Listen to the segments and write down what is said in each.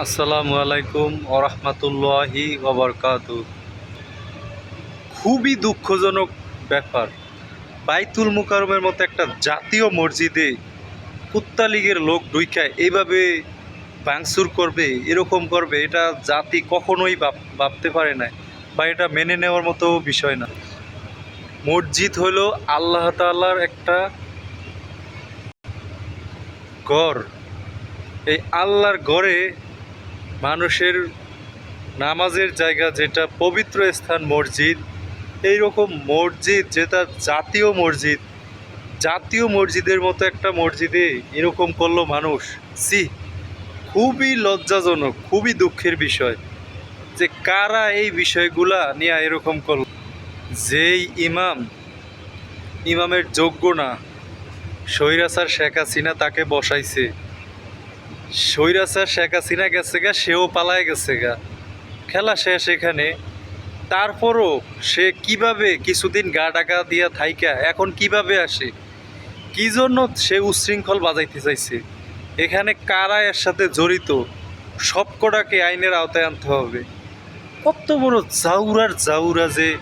আসসালামু আলাইকুম ওরহমতুল্লাহি ওবরকাত খুবই দুঃখজনক ব্যাপার, বাইতুল মুকারমের মতো একটা জাতীয় মসজিদে কুত্তা লীগের লোক ডুইকায় এইভাবে ভাঙচুর করবে, এরকম করবে, এটা জাতি কখনোই ভাব- ভাবতে পারে না বা এটা মেনে নেওয়ার মতো বিষয় না। মসজিদ হলো আল্লাহ তাআলার একটা ঘর। এই আল্লাহর ঘরে মানুষের নামাজের জায়গা যেটা পবিত্র স্থান মসজিদ এই রকম মসজিদ যেটা জাতীয় মসজিদ, জাতীয় মসজিদের মতো একটা মসজিদে এরকম করল মানুষ। সি খুবই লজ্জাজনক, খুবই দুঃখের বিষয় যে কারা এই বিষয়গুলা নিয়ে এরকম করল। যেই ইমাম, ইমামের যোগ্য না স্বৈরাচার শেখ হাসিনা তাকে বসাইছে। স্বৈরাচার শেখ হাসিনা গেছে গা, সেও পালায় গেছে গা। খেলা শেষ এখানে। তারপরও সে কীভাবে কিছুদিন গা ডাকা দিয়া থাইকা, এখন কীভাবে আসে? কি জন্য সে উচ্ছৃঙ্খল বাজাইতে চাইছে? এখানে কারা এর সাথে জড়িত? সবকটাকে আইনের আওতায় আনতে হবে। কত বড় জাউরার জাউরা যে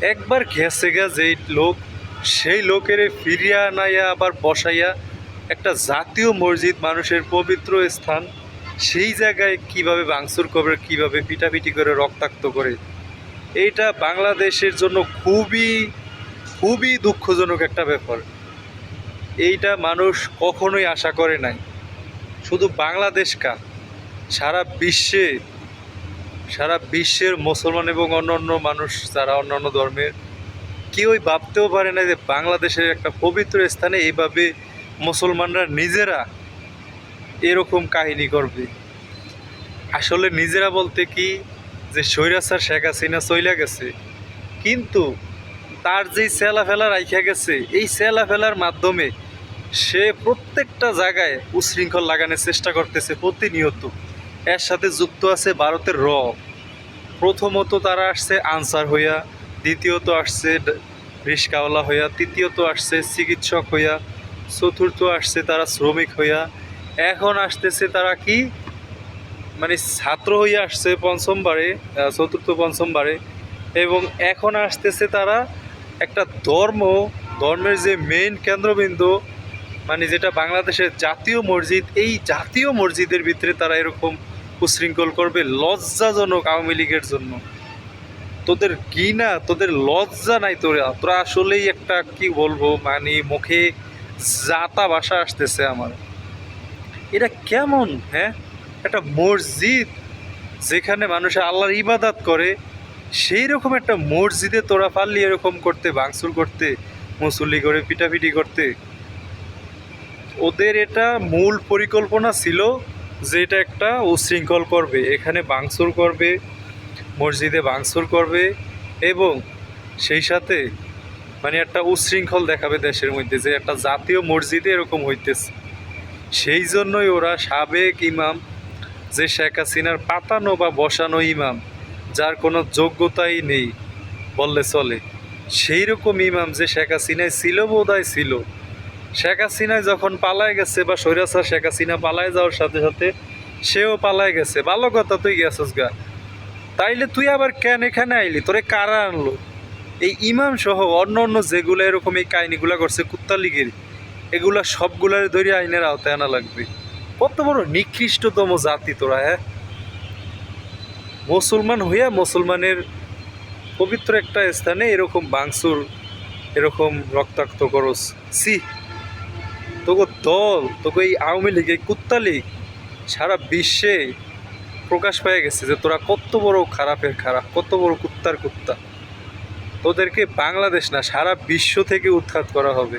একবার গেছে গা যেই লোক, সেই লোকের ফিরিয়া আনাইয়া আবার বসাইয়া একটা জাতীয় মসজিদ, মানুষের পবিত্র স্থান, সেই জায়গায় কীভাবে ভাঙচুর করে, কীভাবে পিটাপিটি করে, রক্তাক্ত করে এইটা বাংলাদেশের জন্য খুবই খুবই দুঃখজনক একটা ব্যাপার। এইটা মানুষ কখনোই আশা করে নাই। শুধু বাংলাদেশ কা, সারা বিশ্বে, সারা বিশ্বের মুসলমান এবং অন্যান্য মানুষ যারা অন্যান্য ধর্মের, কেউই ভাবতেও পারে না যে বাংলাদেশের একটা পবিত্র স্থানে এইভাবে মুসলমানরা নিজেরা এরকম কাহিনী করবে। আসলে নিজেরা বলতে কি যে স্বৈরাচার শেখ হাসিনা চইলা গেছে, কিন্তু তার যেই সেলা ফেলা রাইখা গেছে, এই সেলা ফেলার মাধ্যমে সে প্রত্যেকটা জায়গায় উশৃঙ্খল লাগানোর চেষ্টা করতেছে প্রতিনিয়ত। এর সাথে যুক্ত আছে ভারতের র। প্রথমত তারা আসছে আনসার হইয়া, দ্বিতীয়ত আসছে রিস্কাওয়ালা হইয়া, তৃতীয়ত আসছে চিকিৎসক হইয়া চতুর্থ আসছে তারা শ্রমিক হইয়া। এখন আসতেছে তারা কি? মানে ছাত্র হইয়া আসছে পঞ্চমবারে চতুর্থ পঞ্চমবারে। এবং এখন আসতেছে তারা একটা ধর্ম, ধর্মের যে মেইন কেন্দ্রবিন্দু মানে যেটা বাংলাদেশের জাতীয় মসজিদ, এই জাতীয় মসজিদের ভিতরে তারা এরকম উশৃঙ্খল করবে লজ্জাজনক আওয়ামী লীগের জন্য। তোদের কি না তোদের লজ্জা নাই তোরা? তোরা আসলেই একটা, কি বলব মানে মুখে জাতা বাসা আসতেছে আমার। এটা কেমন হ্যাঁ? একটা মসজিদ যেখানে মানুষে আল্লাহর ইবাদাত করে সেই রকম একটা মসজিদে তোরা পারলি এরকম করতে, ভাঙচুর করতে, মুসল্লি করে, পিটাপিটি করতে? ওদের এটা মূল পরিকল্পনা ছিল যে এটা একটা উশৃঙ্খল করবে, এখানে ভাঙচুর করবে, মসজিদে ভাঙচুর করবে এবং সেই সাথে মানে একটা উশৃঙ্খল দেখাবে দেশের মধ্যে যে একটা জাতীয় মসজিদে এরকম হইতেছে। সেই জন্যই ওরা সাবেক ইমাম, যে শেখ হাসিনার পাতানো বা বসানো ইমাম, যার কোনো যোগ্যতাই নেই, বললে চলে। সেই রকম ইমাম যে শেখ হাসিনায় ছিল বোধহয় ছিল। শেখ হাসিনায় যখন পালায় গেছে বা সৈরাসা শেখ হাসিনা পালায় যাওয়ার সাথে সাথে সেও পালায় গেছে। ভালো কথা তুই গেছিস গা। তাইলে তুই আবার কেন এখানে আইলি? তোরে কারা আনলো? এই ইমাম সহ অন্য অন্য যেগুলো এরকম এই কাহিনিগুলো করছে কুত্তা লীগের এগুলা সবগুলার ধরে আইনের আওতায় আনা লাগবে। কত বড় নিকৃষ্টতম জাতি তোরা হ্যাঁ? মুসলমান হইয়া মুসলমানের পবিত্র একটা স্থানে এরকম বাংসুর, এরকম রক্তাক্ত করস। সি তোকে দল তোকে এই আওয়ামী লীগ, এই কুত্তা লীগ সারা বিশ্বে প্রকাশ পেয়ে গেছে যে তোরা কত বড় খারাপের খারাপ, কত বড় কুত্তার কুত্তা। তোদেরকে বাংলাদেশ না, সারা বিশ্ব থেকে উৎখাত করা হবে।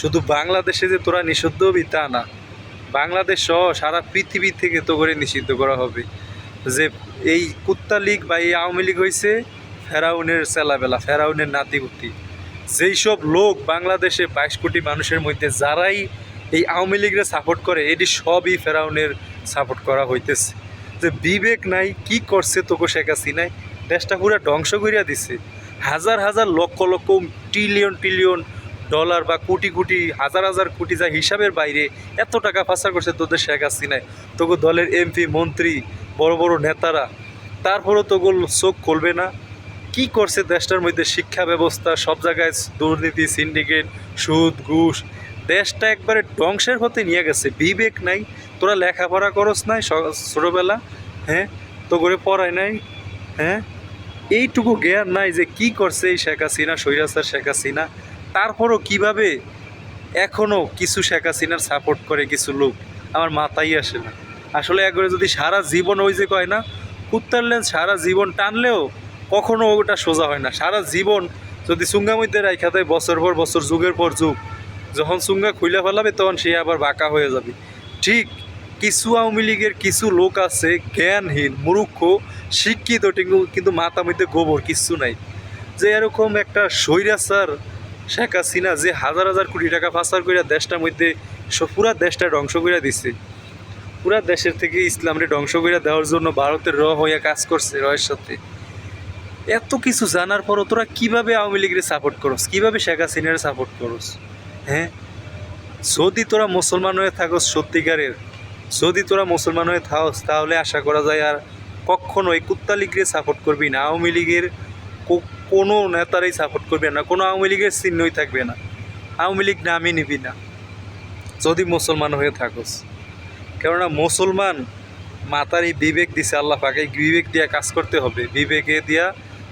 শুধু বাংলাদেশে যে তোরা নিষিদ্ধ হবি তা না, বাংলাদেশ সহ সারা পৃথিবী থেকে তো করে নিষিদ্ধ করা হবে। যে এই কুত্তা লীগ বা এই আওয়ামী লীগ হয়েছে ফেরাউনের চেলাবেলা, ফেরাউনের নাতিপুতি। যেই সব লোক বাংলাদেশে বাইশ কোটি মানুষের মধ্যে, যারাই এই আওয়ামী লীগরে সাপোর্ট করে, এটি সবই ফেরাউনের সাপোর্ট করা হইতেছে। যে বিবেক নাই, কি করছে তোকে শেখ হাসিনায়? দেশটা পুরো ধ্বংস করিয়া দিছে। হাজার হাজার lakh lakh trillion trillion dollar বা কোটি কোটি, হাজার হাজার কোটি যা হিসাবের বাইরে এত টাকা পাচার করছে তোদের শেখ হাসিনায়। তোকে দলের এমপি মন্ত্রী, বড় বড় নেতারা, তারপরও তোগুল চোখ খুলবে না। কি করছে দেশটার মধ্যে শিক্ষা ব্যবস্থা, সব জায়গায় দুর্নীতি সিন্ডিকেট সুদ, ঘুষ। দেশটা একবারে ধ্বংসের হতে নিয়ে গেছে, বিবেক নাই। তোরা লেখাপড়া করস নাই ছোটোবেলা হ্যাঁ? তো করে পড়ায় নাই হ্যাঁ? এইটুকু জ্ঞান নাই যে কি করছে এই শেখ হাসিনা সৈরাস্তার শেখ হাসিনা। তারপরও কীভাবে এখনও কিছু শেখ হাসিনার সাপোর্ট করে কিছু লোক? আমার মাথায় আসে না। আসলে একবারে যদি সারা জীবন ওই যে কয় না, কুত্তার লেন্স সারা জীবন টানলেও কখনো ওটা সোজা হয় না। সারা জীবন যদি চুঙ্গা মধ্যে দেয়, বছর পর বছর, যুগের পর যুগ, যখন চুঙ্গা খুলে ফেলাবে, তখন সে আবার বাঁকা হয়ে যাবে। ঠিক কিছু আওয়ামী লীগের কিছু লোক আছে, জ্ঞানহীন, মূর্খ, শিক্ষিত কিন্তু- কিন্তু মাথা মধ্যে গোবর, কিচ্ছু নাই। যে এরকম একটা স্বৈরাচার শেখ হাসিনা যে হাজার হাজার কোটি টাকা পাচার করে দেশটার মধ্যে পুরা দেশটা ধ্বংস করে দিছে। পুরা দেশের থেকে ইসলামরে ধ্বংস করে দেওয়ার জন্য ভারতের র হইয়া কাজ করছে রয়ের সাথে। এত কিছু জানার পরও তোরা কীভাবে আওয়ামী লীগের সাপোর্ট করস? কীভাবে শেখ হাসিনার সাপোর্ট করস? হ্যাঁ? যদি তোরা মুসলমান হয়ে থাকস সত্যিকারের যদি তোরা মুসলমান হয়ে থাকস, তাহলে আশা করা যায় আর কখনো এই কুত্তা লীগের সাপোর্ট করবি না। আওয়ামী লীগের কোনো নেতারাই সাপোর্ট করবে না। কোনো আওয়ামী লীগের চিহ্নই থাকবে না। আওয়ামী লীগ নামই নিবি না। যদি মুসলমান হয়ে থাকস। কেননা মুসলমান মাতার এই বিবেক দিছে আল্লাহ পাকে। বিবেক দিয়া কাজ করতে হবে। বিবেকে দিয়া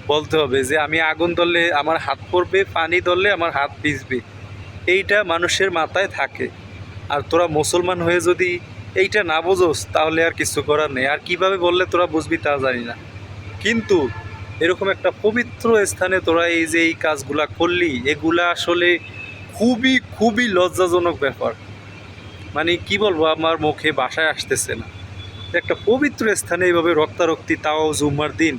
বলতে হবে যে, আমি আগুন ধরলে আমার হাত পড়বে, পানি ধরলে আমার হাত ভিজবে। এইটা মানুষের মাথায় থাকে। আর তোরা মুসলমান হয়ে যদি এইটা না বোঝোস, তাহলে আর কিছু করার নেই। আর কীভাবে বললে তোরা বুঝবি তা জানি না। কিন্তু এরকম একটা পবিত্র স্থানে তোরা এই যে এই কাজগুলা করলি, এগুলা আসলে খুবই খুবই লজ্জাজনক ব্যাপার। মানে কি বলব, আমার মুখে বাসায় আসতেছে না। একটা পবিত্র স্থানে এইভাবে রক্তারক্তি, তাও জুম্মার দিন,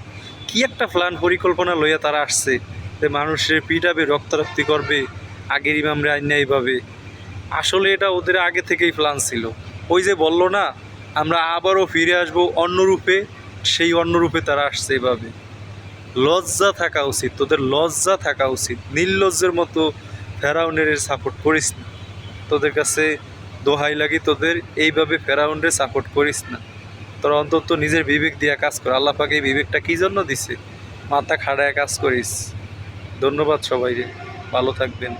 কি একটা প্ল্যান পরিকল্পনা লইয়া তারা আসছে যে মানুষের পিটাবে রক্তারক্তি করবে, আগের ইমামরা আইনা এইভাবে। আসলে এটা ওদের আগে থেকেই প্ল্যান ছিল। ওই যে বলল না, আমরা আবারও ফিরে আসব অন্য রূপে সেই অন্য রূপে তারা আসছে এভাবে। লজ্জা থাকা উচিত, তোদের লজ্জা থাকা উচিত। নির্লজ্জের মতো ফেরাউনের সাপোর্ট করিস না। তোদের কাছে দোহাই লাগি তোদের, এইভাবে ফেরাউন্ডে সাপোর্ট করিস না। তোর অন্তত নিজের বিবেক দিয়ে কাজ কর। আল্লাহ পাকে এই বিবেকটা কী জন্য দিছে? মাথা খাড়ায় কাজ করিস। ধন্যবাদ সবাইকে ভালো থাকবেন।